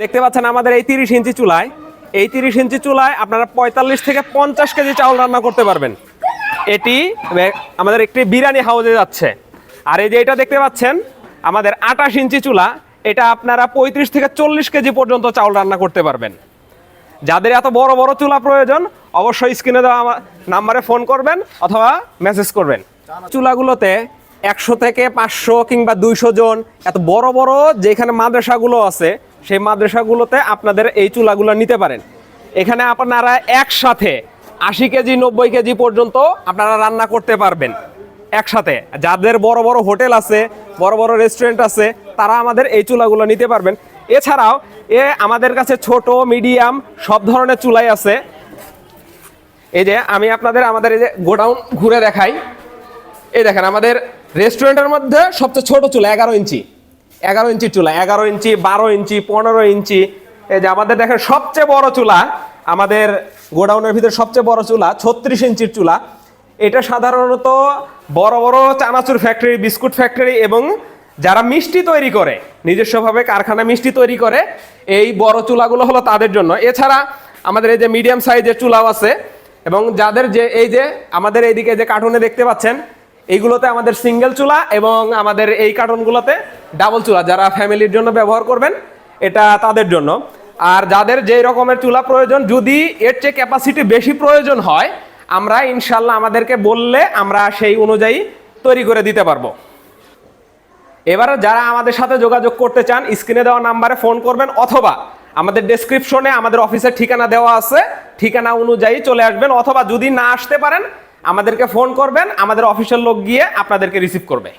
দেখতে পাচ্ছেন আমাদের এই তিরিশ ইঞ্চি চুলায়। এই তিরিশ ইঞ্চি চুলায় আপনারা পঁয়তাল্লিশ থেকে পঞ্চাশ কেজি চাউল রান্না করতে পারবেন। এটি আমাদের একটি বিরিয়ানি হাউজে যাচ্ছে। আর এই যে এটা দেখতে পাচ্ছেন, আমাদের আঠাশ ইঞ্চি চুলা, এটা আপনারা পঁয়ত্রিশ থেকে চল্লিশ কেজি পর্যন্ত চাউল রান্না করতে পারবেন। যাদের এত বড় বড় চুলা প্রয়োজন, অবশ্যই স্ক্রিনে দেওয়া আমার নাম্বারে ফোন করবেন অথবা মেসেজ করবেন। চুলাগুলোতে একশো থেকে পাঁচশো কিংবা দুইশো জন এত বড় বড় যেখানে মাদ্রাসাগুলো আছে সেই মাদ্রাসাগুলোতে আপনাদের এই চুলাগুলো নিতে পারেন। এখানে আপনারা একসাথে আশি কেজি, নব্বই কেজি পর্যন্ত আপনারা রান্না করতে পারবেন। একসাথে। যাদের বড় বড় হোটেল আছে, বড় বড় রেস্টুরেন্ট আছে, তারা আমাদের এই চুলাগুলো নিতে পারবেন। এছাড়াও এ আমাদের কাছে ছোট, মিডিয়াম সব ধরনের চুলাই আছে। এই যে আমি আপনাদের আমাদের এই যে গোডাউন ঘুরে দেখাই। এই দেখেন আমাদের রেস্টুরেন্টের মধ্যে সবচেয়ে ছোট চুলা, এগারো ইঞ্চি। এগারো ইঞ্চি চুলা, এগারো ইঞ্চি, বারো ইঞ্চি, পনেরো ইঞ্চি। এই যে আমাদের দেখেন সবচেয়ে বড় চুলা, আমাদের গোডাউনের ভিতরে সবচেয়ে বড় চুলা, ছত্রিশ ইঞ্চির চুলা। এটা সাধারণত বড় বড় চানাচুর ফ্যাক্টরি বিস্কুট ফ্যাক্টরি এবং যারা মিষ্টি তৈরি করে, নিজস্বভাবে কারখানা মিষ্টি তৈরি করে, এই বড় চুলাগুলো হলো তাদের জন্য। এছাড়া আমাদের এই যে মিডিয়াম সাইজের চুলাও আছে এবং যাদের যে, এই যে আমাদের এইদিকে যে কার্টুনে দেখতে পাচ্ছেন, এইগুলোতে আমাদের সিঙ্গেল চুলা এবং আমাদের এই কার্টুনগুলোতে ডাবল চুলা যারা ফ্যামিলির জন্য ব্যবহার করবেন, এটা তাদের জন্য। আর যাদের যেই রকমের চুলা প্রয়োজন, যদি এর চেয়ে ক্যাপাসিটি বেশি প্রয়োজন হয়, আমরা ইনশাল্লাহ আমাদেরকে বললে আমরা সেই অনুযায়ী তৈরি করে দিতে পারব। এবারে যারা আমাদের সাথে যোগাযোগ করতে চান, স্ক্রিনে দেওয়া নাম্বারে ফোন করবেন অথবা আমাদের ডেসক্রিপশনে আমাদের অফিসের ঠিকানা দেওয়া আছে, ঠিকানা অনুযায়ী চলে আসবেন অথবা যদি না আসতে পারেন, আমাদেরকে ফোন করবেন, আমাদের অফিসের লোক গিয়ে আপনাদেরকে রিসিভ করবে।